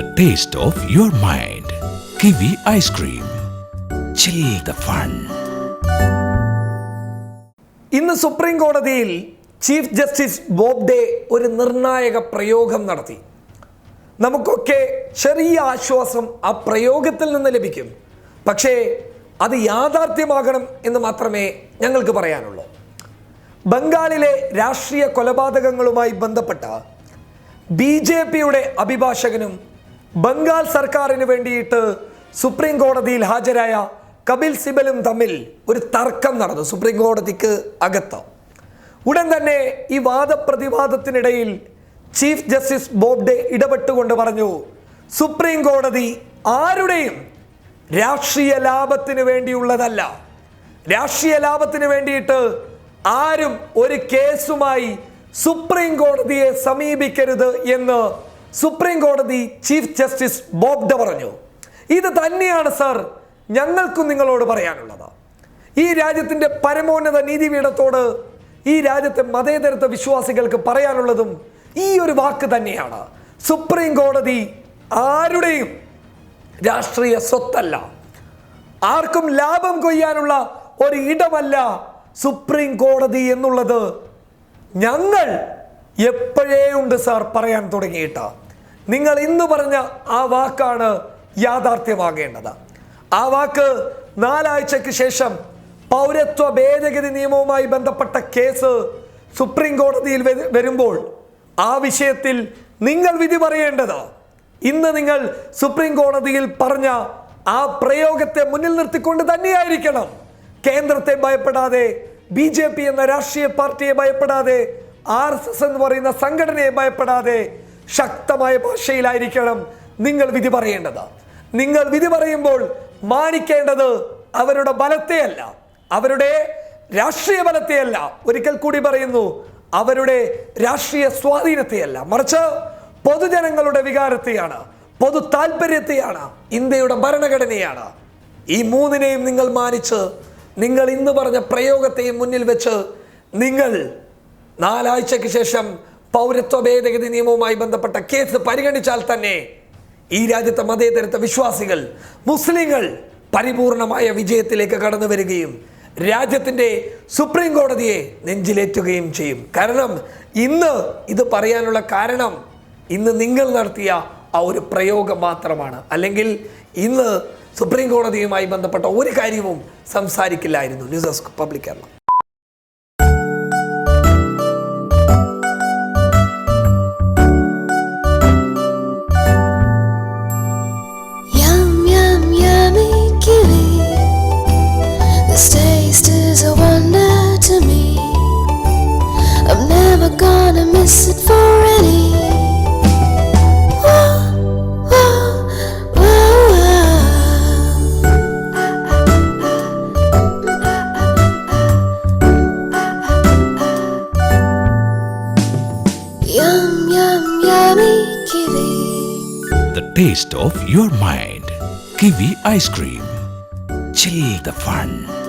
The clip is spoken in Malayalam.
the taste of your mind. Kiwi ice cream. Chill the fun. ഇന്ന് സുപ്രീം കോടതിയിൽ ചീഫ് ജസ്റ്റിസ് ബോബ്ഡെ ഒരു നിർണായക പ്രയോഗം നടത്തി നമുക്കൊക്കെ ചെറിയ ആശ്വാസം ആ പ്രയോഗത്തിൽ നിന്ന് ലഭിക്കും പക്ഷേ അത് യാഥാർത്ഥ്യമാകണം എന്ന് മാത്രമേ ഞങ്ങൾക്ക് പറയാനുള്ളൂ ബംഗാളിലെ രാഷ്ട്രീയ കൊലപാതകങ്ങളുമായി ബന്ധപ്പെട്ട ബി ജെ പിയുടെ അഭിഭാഷകനും ബംഗാൾ സർക്കാരിന് വേണ്ടിയിട്ട് സുപ്രീം കോടതിയിൽ ഹാജരായ കപിൽ സിബലും തമ്മിൽ ഒരു തർക്കം നടന്നു സുപ്രീം കോടതിക്ക് അകത്ത്. ഉടൻ തന്നെ ഈ വാദപ്രതിവാദത്തിനിടയിൽ ചീഫ് ജസ്റ്റിസ് ബോബ്ഡെ ഇടപെട്ടുകൊണ്ട് പറഞ്ഞു സുപ്രീം കോടതി ആരുടെയും രാഷ്ട്രീയ ലാഭത്തിന് വേണ്ടിയുള്ളതല്ല. രാഷ്ട്രീയ ലാഭത്തിന് വേണ്ടിയിട്ട് ആരും ഒരു കേസുമായി സുപ്രീം കോടതിയെ സമീപിക്കരുത് എന്ന് സുപ്രീം കോടതി ചീഫ് ജസ്റ്റിസ് ബോബ്ഡ പറഞ്ഞു. ഇത് തന്നെയാണ് സർ ഞങ്ങൾക്കും നിങ്ങളോട് പറയാനുള്ളത്. ഈ രാജ്യത്തിന്റെ പരമോന്നത നീതിപീഠത്തോട് ഈ രാജ്യത്തെ മതേതരത്വ വിശ്വാസികൾക്ക് പറയാനുള്ളതും ഈ ഒരു വാക്ക് തന്നെയാണ്. സുപ്രീം കോടതി ആരുടെയും രാഷ്ട്രീയ സ്വത്തല്ല. ആർക്കും ലാഭം കൊയ്യാനുള്ള ഒരു ഇടമല്ല സുപ്രീം കോടതി എന്നുള്ളത് ഞങ്ങൾ എപ്പോഴേ ഉണ്ട് സാർ പറയാൻ തുടങ്ങിയിട്ട്? നിങ്ങൾ ഇന്ന് പറഞ്ഞ ആ വാക്കാണ് യാഥാർത്ഥ്യമാകേണ്ടത്. ആ വാക്ക് നാലാഴ്ചയ്ക്ക് ശേഷം പൗരത്വ ഭേദഗതി നിയമവുമായി ബന്ധപ്പെട്ട കേസ് സുപ്രീം കോടതിയിൽ വരുമ്പോൾ ആ വിഷയത്തിൽ നിങ്ങൾ വിധി പറയേണ്ടത്. ഇന്ന് നിങ്ങൾ സുപ്രീം കോടതിയിൽ പറഞ്ഞ ആ പ്രയോഗത്തെ മുന്നിൽ നിർത്തിക്കൊണ്ട് തന്നെയായിരിക്കണം. കേന്ദ്രത്തെ ഭയപ്പെടാതെ ബി ജെ പി എന്ന രാഷ്ട്രീയ പാർട്ടിയെ ഭയപ്പെടാതെ ആർ എസ് എസ് എന്ന് പറയുന്ന സംഘടനയെ ഭയപ്പെടാതെ ശക്തമായ ഭാഷയിലായിരിക്കണം നിങ്ങൾ വിധി പറയേണ്ടത്. നിങ്ങൾ വിധി പറയുമ്പോൾ മാനിക്കേണ്ടത് അവരുടെ ബലത്തെയല്ല അവരുടെ രാഷ്ട്രീയ ബലത്തെയല്ല ഒരിക്കൽ കൂടി പറയുന്നു അവരുടെ രാഷ്ട്രീയ സ്വാധീനത്തെയല്ല മറിച്ച് പൊതുജനങ്ങളുടെ വികാരത്തെയാണ് പൊതു താല്പര്യത്തെയാണ് ഇന്ത്യയുടെ ഭരണഘടനയാണ്. ഈ മൂന്നിനെയും നിങ്ങൾ മാനിച്ച് നിങ്ങൾ ഇന്ന് പറഞ്ഞ പ്രയോഗത്തെയും മുന്നിൽ വെച്ച് നിങ്ങൾ നാലാഴ്ചയ്ക്ക് ശേഷം പൗരത്വ ഭേദഗതി നിയമവുമായി ബന്ധപ്പെട്ട കേസ് പരിഗണിച്ചാൽ തന്നെ ഈ രാജ്യത്തെ മതേതരത്വ വിശ്വാസികൾ മുസ്ലിങ്ങൾ പരിപൂർണമായ വിജയത്തിലേക്ക് കടന്നു വരികയും രാജ്യത്തിന്റെ സുപ്രീം കോടതിയെ നെഞ്ചിലേറ്റുകയും ചെയ്യും. കാരണം ഇന്ന് ഇത് പറയാനുള്ള കാരണം ഇന്ന് നിങ്ങൾ നടത്തിയ ആ ഒരു പ്രയോഗം മാത്രമാണ്. അല്ലെങ്കിൽ ഇന്ന് സുപ്രീം കോടതിയുമായി ബന്ധപ്പെട്ട ഒരു കാര്യവും സംസാരിക്കില്ലായിരുന്നു. News desk public Kerala. Miss it for any. The taste of your mind. Kiwi ice cream. Chill the fun.